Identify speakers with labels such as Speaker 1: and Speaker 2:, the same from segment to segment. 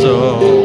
Speaker 1: So.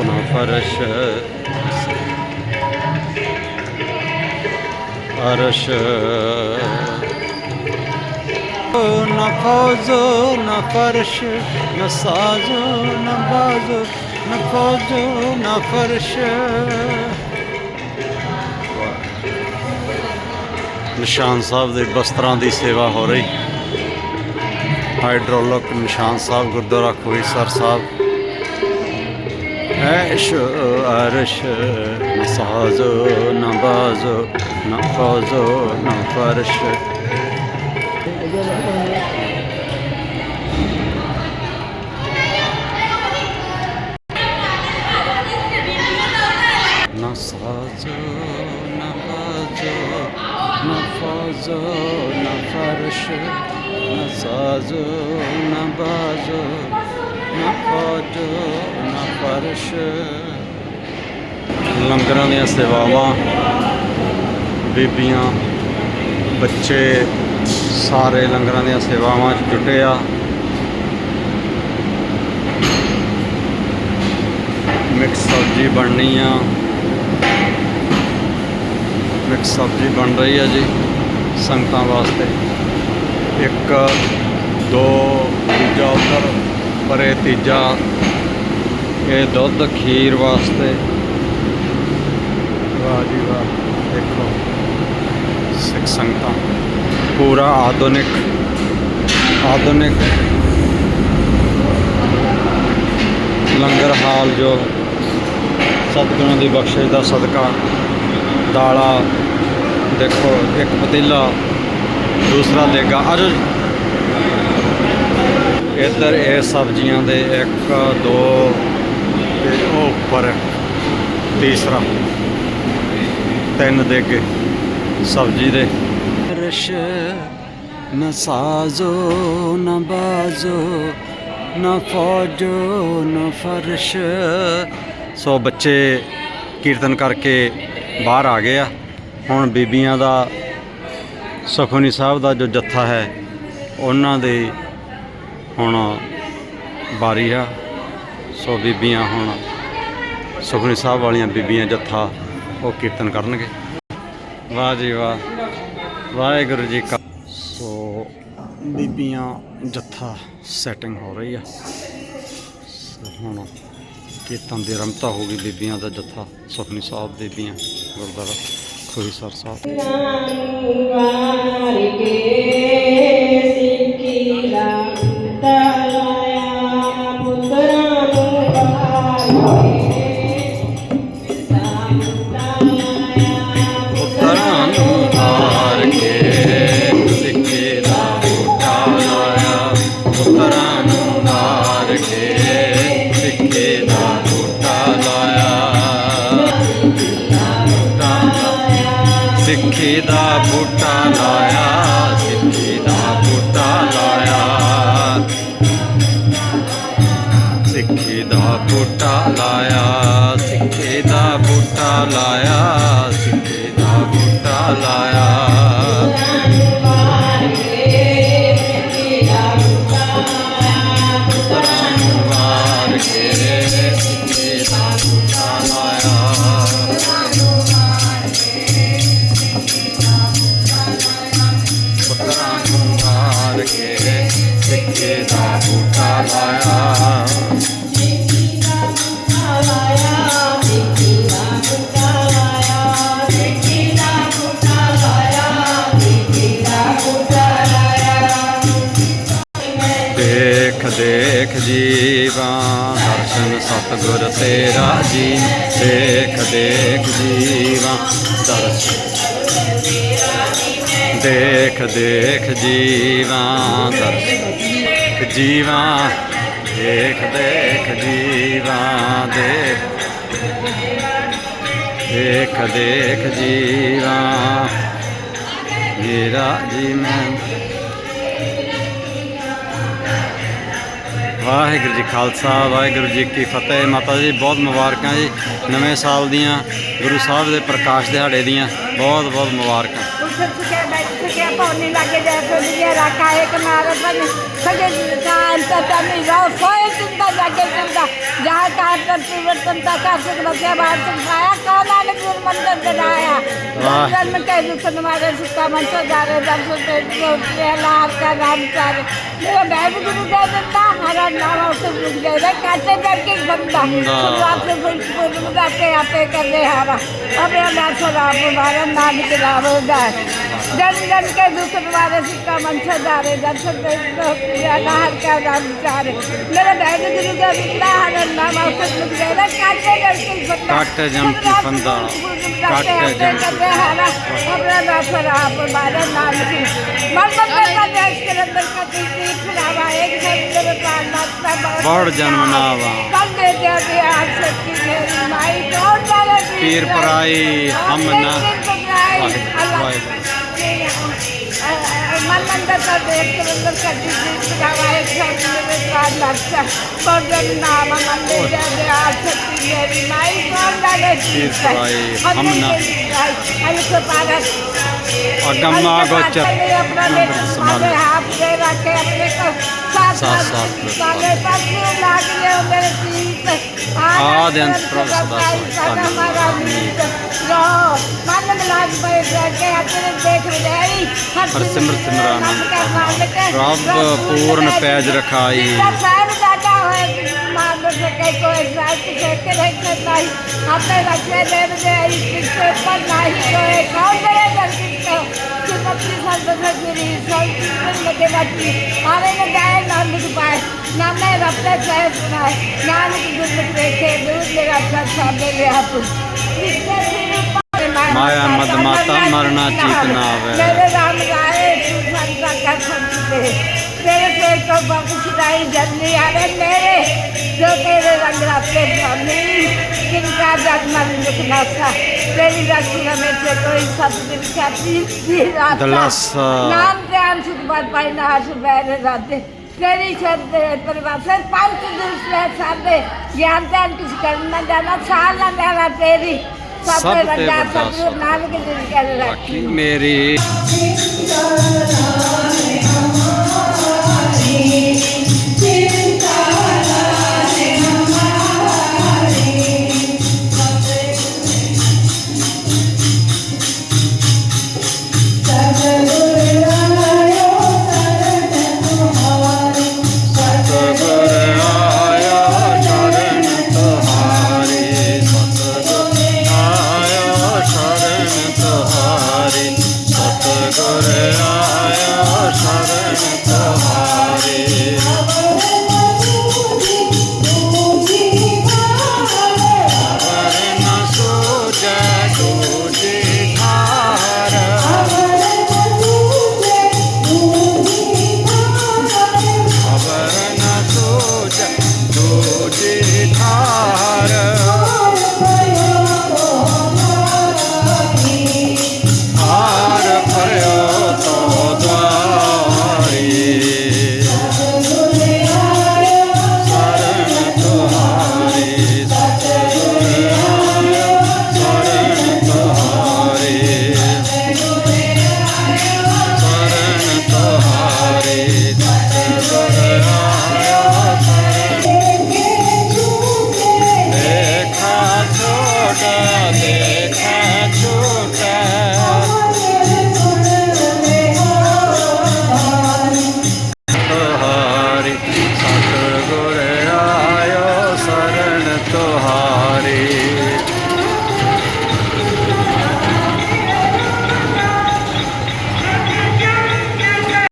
Speaker 1: ਫਰਸ਼ ਅਰਸ਼ ਨਾ ਫੌਜ਼ੋ ਨਾ ਫਰਸ਼ ਨਾ ਸਾਜ਼ੋ ਨਾ ਬਾਜ਼ੋ ਨਾ ਫੌਜ਼ੋ ਨਾ ਫਰਸ਼ ਨਿਸ਼ਾਨ ਸਾਹਿਬ ਦੇ ਬਸਤਰਾਂ ਦੀ ਸੇਵਾ ਹੋ ਰਹੀ ਹਾਈਡ੍ਰੋਲਿਕ ਨਿਸ਼ਾਨ ਸਾਹਿਬ ਗੁਰਦੁਆਰਾ ਖੋਈਸਰ ਸਾਹਿਬ عشو عرش نصازو نبازو نفازو نفرش نصازو نبازو نفازو نفرش نصازو نبازو ਨਾ ਬਾਜ਼ੋ ਨਾ ਫਰਸ਼। ਲੰਗਰਾਂ ਦੀਆਂ ਸੇਵਾਵਾਂ, ਬੀਬੀਆਂ, ਬੱਚੇ, ਸਾਰੇ ਲੰਗਰਾਂ ਦੀਆਂ ਸੇਵਾਵਾਂ 'ਚ ਜੁਟੇ ਆ। ਮਿਕਸ ਸਬਜ਼ੀ ਬਣਨੀ ਆ। ਮਿਕਸ ਸਬਜ਼ੀ ਬਣ ਰਹੀ ਆ ਜੀ, ਸੰਗਤਾਂ ਵਾਸਤੇ। ਇੱਕ, ਦੋ, ਦੂਜਾ ਉੱਧਰ। ਪਰ ਇਹ ਤੀਜਾ, ਇਹ ਦੁੱਧ ਖੀਰ ਵਾਸਤੇ। ਵਾਹ ਜੀ ਵਾਹ, ਦੇਖੋ। ਸਿੱਖ ਸੰਗਤਾਂ, ਪੂਰਾ ਆਧੁਨਿਕ ਆਧੁਨਿਕ ਲੰਗਰ ਹਾਲ ਜੋ ਸਤਿਗੁਰਾਂ ਦੀ ਬਖਸ਼ਿਸ਼ ਦਾ ਸਦਕਾ। ਦਾਲਾ, ਦੇਖੋ, ਇੱਕ ਪਤੀਲਾ, ਦੂਸਰਾ ਦੇਗਾ ਆਜੋ ਇੱਧਰ ਇਹ ਸਬਜ਼ੀਆਂ ਦੇ 1 2 ਤੇ ਉਹ ਉੱਪਰ ਤੀਸਰਾ। ਤਿੰਨ ਦੇਗੇ ਸਬਜ਼ੀ ਦੇ। ਰਸ਼ ਨ ਸਾਜ਼ੋ ਨ ਬਾਜ਼ੋ ਨ ਫੌਜੋ ਨ ਫਰਸ਼। ਸੋ ਬੱਚੇ ਕੀਰਤਨ ਕਰਕੇ ਬਾਹਰ ਆ ਗਏ ਆ। ਹੁਣ ਬੀਬੀਆਂ ਦਾ ਸੁਖਮਨੀ ਸਾਹਿਬ ਦਾ ਜੋ ਜੱਥਾ ਹੈ ਉਹਨਾਂ ਦੇ ਹੁਣ ਬਾਰੀ ਆ। ਸੋ ਬੀਬੀਆਂ ਹੁਣ ਸੁਖਨੀ ਸਾਹਿਬ ਵਾਲੀਆਂ ਬੀਬੀਆਂ ਜੱਥਾ ਉਹ ਕੀਰਤਨ ਕਰਨਗੇ। ਵਾਹ ਜੀ ਵਾਹ। ਵਾਹਿਗੁਰੂ ਜੀ ਕਾ ਸੋ ਬੀਬੀਆਂ ਜੱਥਾ ਸੈਟਿੰਗ ਹੋ ਰਹੀ ਆ। ਹੁਣ ਕੀਰਤਨ ਦੀ ਰਮਤਾ ਹੋ ਗਈ ਬੀਬੀਆਂ ਦਾ ਜੱਥਾ ਸੁਖਨੀ ਸਾਹਿਬ ਬੀਬੀਆਂ, ਗੁਰਦੁਆਰਾ ਖੋਈਸਰ ਸਾਹਿਬ। the ਦੇਖ ਦੇਖ ਜੀਵਾ, ਦਰਸ਼ਨ ਸਤਗੁਰ ਤੇਰਾ ਜੀ। ਦੇਖ ਦੇਖ ਜੀਵਾ, ਦਰਸ਼ਨ ਦੇਖ ਦੇਖ ਜੀਵਾ, ਦਰਸ਼ਨ ਦੇਖ ਜੀਵਾ, ਦੇਖ ਦੇਖ ਜੀਵਾ, ਦੇਖ। ਦੇਖ ਦੇਖ ਜੀਵਾ। ਮੇਰਾ ਜੀ ਮੈਂ ਵਾਹਿਗੁਰੂ ਜੀ ਖਾਲਸਾ, ਵਾਹਿਗੁਰੂ ਜੀ ਕੀ ਫਤਿਹ। ਮਾਤਾ ਜੀ, ਬਹੁਤ ਮੁਬਾਰਕਾਂ ਜੀ ਨਵੇਂ ਸਾਲ ਦੀਆਂ, ਗੁਰੂ ਸਾਹਿਬ ਦੇ ਪ੍ਰਕਾਸ਼ ਦਿਹਾੜੇ ਦੀਆਂ। ਬਹੁਤ ਬਹੁਤ ਮੁਬਾਰਕਾਂ।
Speaker 2: कोणी लागे देवचोदी गे राखा एक मारो पण सगळे शांत आम्ही जाऊ सोय तुमचा जागे तुमचा जहा का तर तुमचा तुमचा कार्तिक बघ्या बाहेर
Speaker 1: तुमचा
Speaker 2: कोण आले तुम म्हणतात राया जन्म काय दुसरं माझ्या सुद्धा म्हणतो जारे जातो त्याला आपका रामचार मेरा बैब गुरु दे देता हरा नाम उसको गुरु दे दे कैसे करके
Speaker 1: बनता
Speaker 2: शुरुआत से गुरु गुरु जाते यहाँ पे कर दे हरा अब मेरा नाम सो राम हमारा नाम के राम होता है जन जन के दुख तुम्हारे सिक्का मंशा जा रहे जन सब हर क्या नाम विचार। मेरे गुरु का बिकला हर नाम औसत लुक गए काटे जमकी फंदा
Speaker 1: काटे जमकी फंदा काटे
Speaker 2: जमकी हरा हमरा ना फरा नाम की। मरमत का देश के अंदर का दिल खुलावा एक सब मेरे पास नाचता
Speaker 1: बढ़ जन्म नावा।
Speaker 2: सब दे दे आज सबकी मेरी माई कौन
Speaker 1: पीर पराई हम ना
Speaker 2: वाह।
Speaker 1: day, I
Speaker 2: मन मंदिर का देव मंदिर का जिस गावाए अच्छा गोर्धन नाम मंदिर जय जय शक्ति देवी माई
Speaker 1: गोर्धन हम ना
Speaker 2: अल्प
Speaker 1: भारत अगम्मा
Speaker 2: गोचर
Speaker 1: समाले
Speaker 2: हाथ दे रखे अपने को। साथ
Speaker 1: साथ
Speaker 2: साले पास में लागिए मेरे तीर्थ
Speaker 1: आद अंतर सदा
Speaker 2: सदा हमारा मीत रो मन में लाग पे रखे अपने देख रही
Speaker 1: हर सिमरत सिमरानंद रब पूर्ण पैज रखाई। माया मद माता मरना
Speaker 2: चीतना के तेरे से तो बख्शदाई जल्दी आवे मेरे जो तेरे रंगला पे जानी किनका जगमग लिखना था तेरी रक्षा में से कोई सब दिन का तीस
Speaker 1: दिन
Speaker 2: नाम ध्यान सुखबार पाई ना सुबह राते तेरी शब्द परिभाषण पंच दूसरे सब ज्ञान दान किस करना जाना साल मेरा तेरी
Speaker 1: सब रंगा
Speaker 2: सब नाम के दिन कर रखी
Speaker 1: मेरी।